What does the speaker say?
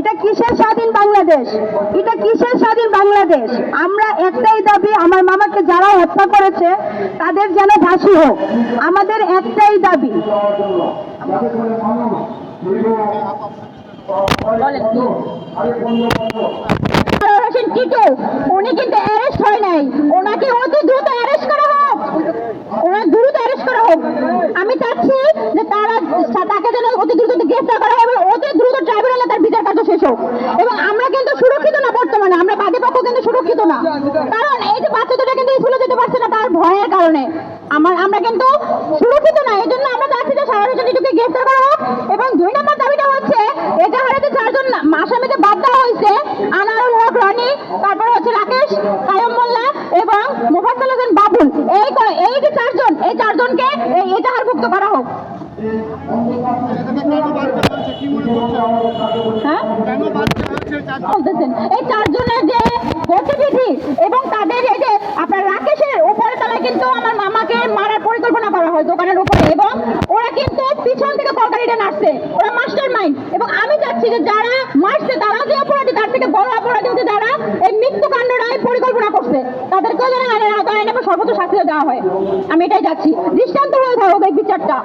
এটা কিসের স্বাধীন বাংলাদেশ? এটা কিসের স্বাধীন বাংলাদেশ? আমরা একটাই দাবি, আমার মামাকে যারা হত্যা করেছে, তাদের যেন হোক। আমাদের একটাই দাবি। উনি কিন্তু অ্যারেস্ট হয় নাই। ওনাকে অতি দ্রুত অ্যারেস্ট করা হোক। ওনার দ্রুত অ্যারেস্ট করা হোক। আমি চাচ্ছি যে তারা তাকে যেন অতি দ্রুত গ্রেফতার করা হবে অতি দ্রুত ট্রাইব্যুনালে তার এবং আমরা কিন্তু সুরক্ষিত না বর্তমানে, আমরা বাদী পক্ষ কিন্তু সুরক্ষিত না। কারণ এই যে বাচ্চা কিন্তু স্কুলে যেতে পারছে না তার ভয়ের কারণে। আমার আমরা কিন্তু সুরক্ষিত না এই জন্য আমরা চাচ্ছি যে সারা টিটুকে গ্রেফতার করা হোক। এবং দুই নম্বর দাবিটা হচ্ছে এটা হারাতে চারজন আসামিতে বাদ দেওয়া হয়েছে, আনারুল হক, রনি, তারপরে হচ্ছে রাকেশ, কায়ম মোল্লা এবং মুফাজ্জল হোসেন বাবুল। এই এই যে চারজন, এই চারজনকে এই এজাহারভুক্ত করা হোক। বলতেছেন এই চারজনের যে গতিবিধি এবং তাদের এই যে আপনার রাকেশের উপরে তলায় কিন্তু আমার মামাকে মারার পরিকল্পনা করা হয় দোকানের উপরে এবং ওরা কিন্তু পিছন থেকে কলকারিটা নাচছে ওরা মাস্টার মাইন্ড এবং আমি চাচ্ছি যে যারা মারছে, তারা যে অপরাধী, তার থেকে বড় অপরাধী হচ্ছে যারা এই মৃত্যুকাণ্ডটাই পরিকল্পনা করছে। তাদেরকেও যেন আইনের আওতায় এনে সর্বোচ্চ শাস্তি দেওয়া হয়। আমি এটাই চাচ্ছি। দৃষ্টান্ত হয়ে থাকুক এই বিচারটা।